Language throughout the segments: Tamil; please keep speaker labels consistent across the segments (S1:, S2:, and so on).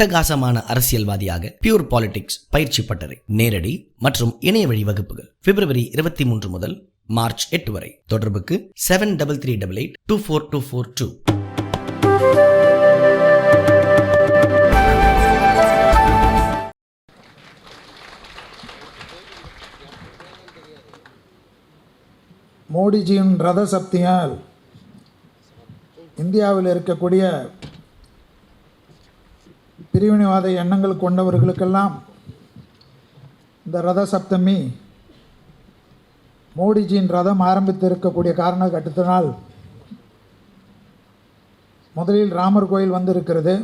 S1: அட்டகாசமான அரசியல்வாதியாக பியூர் பாலிடிக்ஸ் பயிற்சி பட்டறை நேரடி மற்றும் இணைய வழி வகுப்புகள் பிப்ரவரி இருபத்தி மூன்று முதல் மார்ச் எட்டு வரை. தொடர்புக்கு seven double three double eight two four two four two
S2: மோடிஜியின் ரத சக்தியால் இந்தியாவில் இருக்கக்கூடிய பிரிவினைவாத எண்ணங்கள் கொண்டவர்களுக்கெல்லாம் இந்த ரத சப்தமி மோடிஜியின் ரதம் ஆரம்பித்திருக்கக்கூடிய காரண காரணகட்டத்தினால் முதலில் ராமர் கோயில் வந்திருக்கிறது.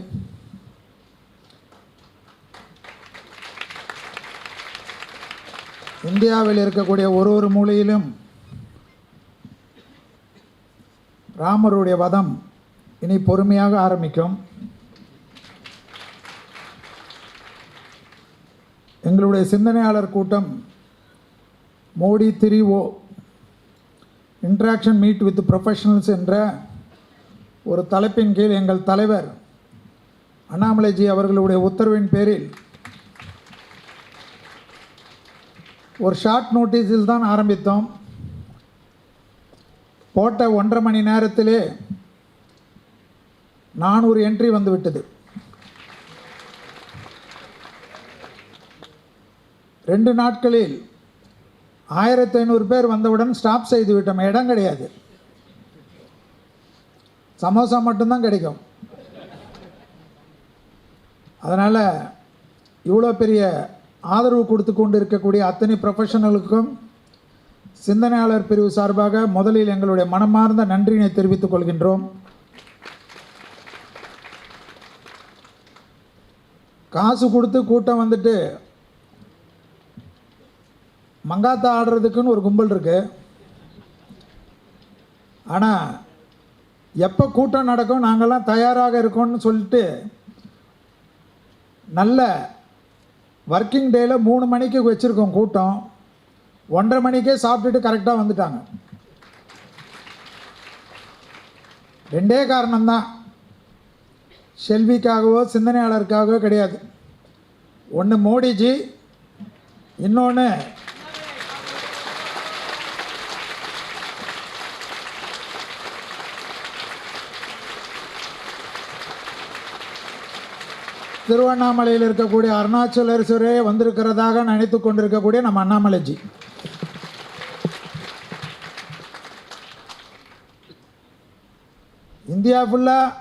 S2: இந்தியாவில் இருக்கக்கூடிய ஒரு ஒரு மூலையிலும் ராமருடைய வதம் இனி பொறுமையாக ஆரம்பிக்கும். எங்களுடைய சிந்தனையாளர் கூட்டம் Modi three O interaction meet with professionals என்ற ஒரு தலைப்பின் கீழ் எங்கள் தலைவர் அண்ணாமலைஜி அவர்களுடைய உத்தரவின் பேரில் ஒரு ஷார்ட் நோட்டீஸில் தான் ஆரம்பித்தோம். போட்ட ஒன்றரை மணி நேரத்திலே நானூறு என்ட்ரி வந்துவிட்டது. ரெண்டு நாட்களில் ஆயிரத்தி ஐநூறு பேர் வந்தவுடன் ஸ்டாப் செய்து விட்டோம். இடம் கிடையாது. சமோசா மட்டும்தான் கிடைக்கும். அதனால் இவ்வளோ பெரிய ஆதரவு கொடுத்து கொண்டு இருக்கக்கூடிய அத்தனை ப்ரொஃபஷனலுக்கும் சிந்தனையாளர் பிரிவு சார்பாக முதலில் எங்களுடைய மனமார்ந்த நன்றியினை தெரிவித்துக் கொள்கின்றோம். காசு கொடுத்து கூட்டம் வந்துட்டு மங்காத்தா ஆடுறதுக்குன்னு ஒரு கும்பல் இருக்குது ஆனால் எப்போ கூட்டம் நடக்கும் நாங்கள்லாம் தயாராக இருக்கோம்னு சொல்லிட்டு நல்ல ஒர்க்கிங் டேயில் மூணு மணிக்கு வச்சுருக்கோம் கூட்டம். ஒன்றரை மணிக்கே சாப்பிட்டுட்டு கரெக்டாக வந்துட்டாங்க. ரெண்டே காரணம்தான். செல்விக்காகவோ சிந்தனையாளருக்காகவோ கிடையாது. ஒன்று மோடிஜி இன்னொன்று திருவண்ணாமலையில் இருக்கக்கூடிய அருணாச்சலேஸ்வரே வந்திருக்கிறதாக நினைத்து கொண்டிருக்கக்கூடிய நம்ம அண்ணாமலைஜி இந்தியா ஃபுல்லாக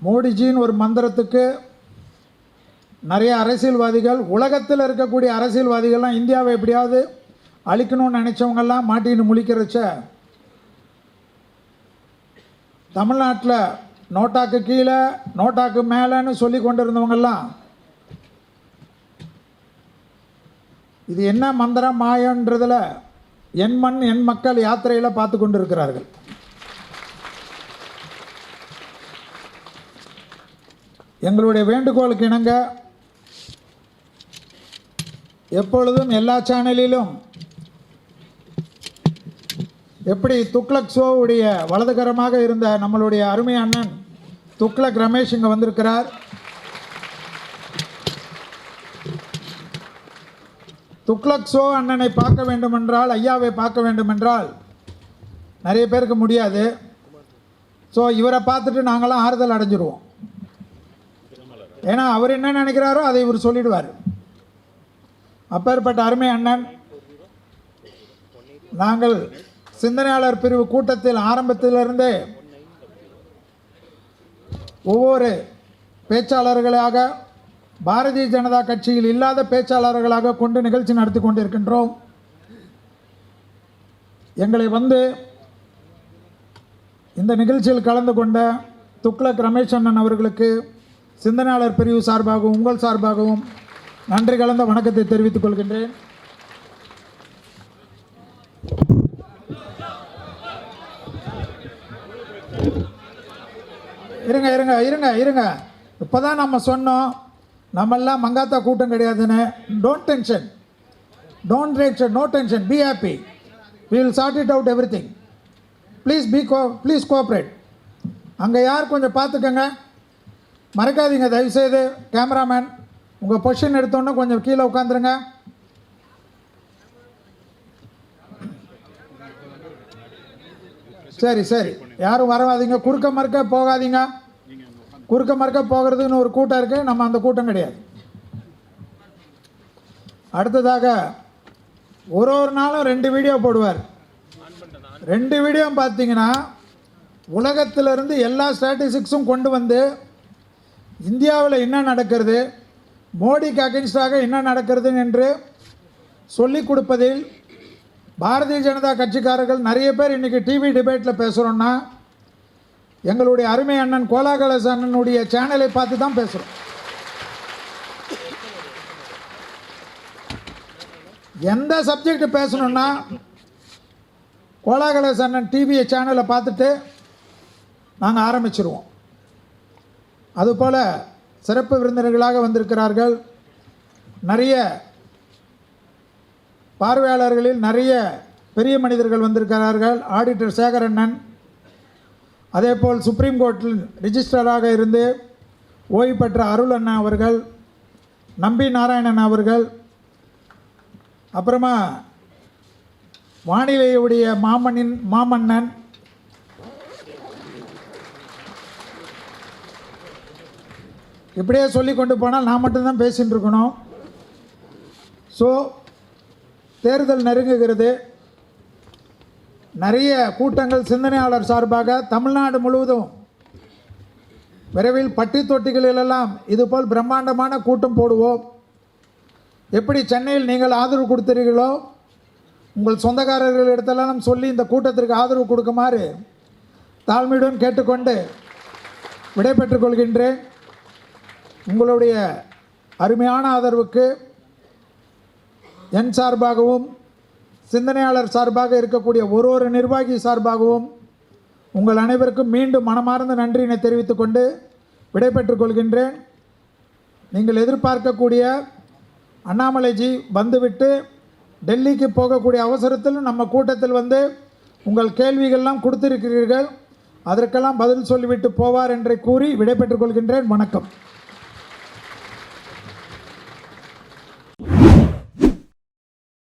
S2: மோடிஜின்னு ஒரு மந்திரத்துக்கு நிறைய அரசியல்வாதிகள் உலகத்தில் இருக்கக்கூடிய அரசியல்வாதிகள்லாம் இந்தியாவை எப்படியாவது அழிக்கணும்னு நினச்சவங்கெல்லாம் மாட்டின்னு முழிக்கிறச்ச தமிழ்நாட்டில் நோட்டாக்கு கீழே நோட்டாக்கு மேலேன்னு சொல்லி கொண்டு இருந்தவங்கெல்லாம் இது என்ன மந்திரம் மாயன்றதில் என் மண் என் மக்கள் யாத்திரையில் பார்த்து கொண்டு இருக்கிறார்கள் எங்களுடைய வேண்டுகோளுக்கு இணங்க எப்பொழுதும் எல்லா சேனலிலும் எப்படி துக்ளக் ஷோவுடைய வலதுகரமாக இருந்த நம்மளுடைய அருமை அண்ணன் துக்ளக் ரமேஷ் இங்கே வந்திருக்கிறார். துக்ளக் ஷோ அண்ணனை பார்க்க வேண்டுமென்றால் ஐயாவை பார்க்க வேண்டுமென்றால் நிறைய பேருக்கு முடியாது. ஸோ இவரை பார்த்துட்டு நாங்களாம் ஆறுதல் அடைஞ்சிருவோம். ஏன்னா அவர் என்ன நினைக்கிறாரோ அதை இவர் சொல்லிடுவார். அப்பேற்பட்ட அருமை அண்ணன் நாங்கள் சிந்தனையாளர் பிரிவு கூட்டத்தில் ஆரம்பத்திலிருந்தே ஒவ்வொரு பேச்சாளர்களாக பாரதிய ஜனதா கட்சியில் இல்லாத பேச்சாளர்களாக கொண்டு நிகழ்ச்சி நடத்தி கொண்டிருக்கின்றோம். எங்களை வந்து இந்த நிகழ்ச்சியில் கலந்து கொண்ட துக்ளக் ரமேஷ் அண்ணன் அவர்களுக்கு சிந்தனையாளர் பிரிவு சார்பாகவும் உங்கள் சார்பாகவும் நன்றி கலந்த வணக்கத்தை தெரிவித்துக் கொள்கின்றேன். இருங்க இருங்க இருங்க இருங்க. இப்போ தான் நம்ம சொன்னோம் நம்மெல்லாம் மங்காத்தா கூட்டம் கிடையாதுன்னு. Don't tension don't tension no tension be happy we will sort it out everything please be go please cooperate அங்கே யார் கொஞ்சம் பார்த்துக்கங்க. மறக்காதீங்க தயவுசெய்து. கேமராமேன் உங்கள் பொஷன் எடுத்தோன்னே கொஞ்சம் கீழே உட்காந்துருங்க சரி சரி. யாரும் வரவாதீங்க. குறுக்க மறுக்க போகாதீங்க. குறுக்க மறுக்க போகிறதுன்னு ஒரு கூட்டம் இருக்குது நம்ம அந்த கூட்டம் கிடையாது. அடுத்ததாக ஒரு ஒரு நாளும் ரெண்டு வீடியோ போடுவார். ரெண்டு வீடியோ பார்த்தீங்கன்னா உலகத்திலிருந்து எல்லா ஸ்டாட்டிஸ்டிக்ஸும் கொண்டு வந்து இந்தியாவில் என்ன நடக்கிறது மோடிக்கு அகென்ஸ்டாக என்ன நடக்கிறது என்று சொல்லிக் கொடுப்பதில் பாரதிய ஜனதா கட்சிக்காரர்கள் நிறைய பேர் இன்றைக்கி டிவி டிபேட்டில் பேசுகிறோன்னா எங்களுடைய அருமை அண்ணன் கோலாகலஸ் அண்ணனுடைய சேனலை பார்த்து தான் பேசுகிறோம் எந்த சப்ஜெக்ட் பேசணுன்னா கோலாகலஸ் அண்ணன் டிவியை சேனலை பார்த்துட்டு நாங்கள் ஆரம்பிச்சிருவோம். அதுபோல் சிறப்பு விருந்தினர்களாக வந்திருக்கிறார்கள். நிறைய பார்வையாளர்களில் நிறைய பெரிய மனிதர்கள் வந்திருக்கிறார்கள். ஆடிட்டர் சேகரண்ணன் அதேபோல் சுப்ரீம் கோர்ட்டில் ரிஜிஸ்டராக இருந்து ஓய்வு பெற்ற அருள் அண்ணா அவர்கள் நம்பி நாராயணன் அவர்கள் அப்புறமா வானிலையுடைய மாமன்னின் மாமன்னன் இப்படியே சொல்லி கொண்டு போனால் நான் மட்டும்தான் பேசிகிட்டு இருக்கணும் ஸோ தேர்தல் நெருங்குகிறது. நிறைய கூட்டங்கள் சிந்தனையாளர் சார்பாக தமிழ்நாடு முழுவதும் விரைவில் பட்டி தொட்டிகளிலெல்லாம் இதுபோல் பிரம்மாண்டமான கூட்டம் போடுவோம். எப்படி சென்னையில் நீங்கள் ஆதரவு கொடுத்தீர்களோ உங்கள் சொந்தக்காரர்கள் இடத்தெல்லாம் சொல்லி இந்த கூட்டத்திற்கு ஆதரவு கொடுக்குமாறு தாழ்மையுடன் கேட்டுக்கொண்டு விடைபெற்றுக் கொள்கின்றேன். உங்களுடைய அருமையான ஆதரவுக்கு என் சார்பாகவும் சிந்தனையாளர் சார்பாக இருக்கக்கூடிய ஒரு ஒரு நிர்வாகி சார்பாகவும் உங்கள் அனைவருக்கும் மீண்டும் மனமார்ந்த நன்றியினை தெரிவித்துக் கொண்டு விடைபெற்றுக் கொள்கின்றேன். நீங்கள் எதிர்பார்க்கக்கூடிய அண்ணாமலைஜி வந்துவிட்டு டெல்லிக்கு போகக்கூடிய அவசரத்தில் நம்ம கூட்டத்தில் வந்து உங்கள் கேள்விகள்லாம் கொடுத்திருக்கிறீர்கள். அதற்கெல்லாம் பதில் சொல்லிவிட்டு போவார் என்று கூறி விடைபெற்றுக் கொள்கின்றேன். வணக்கம்.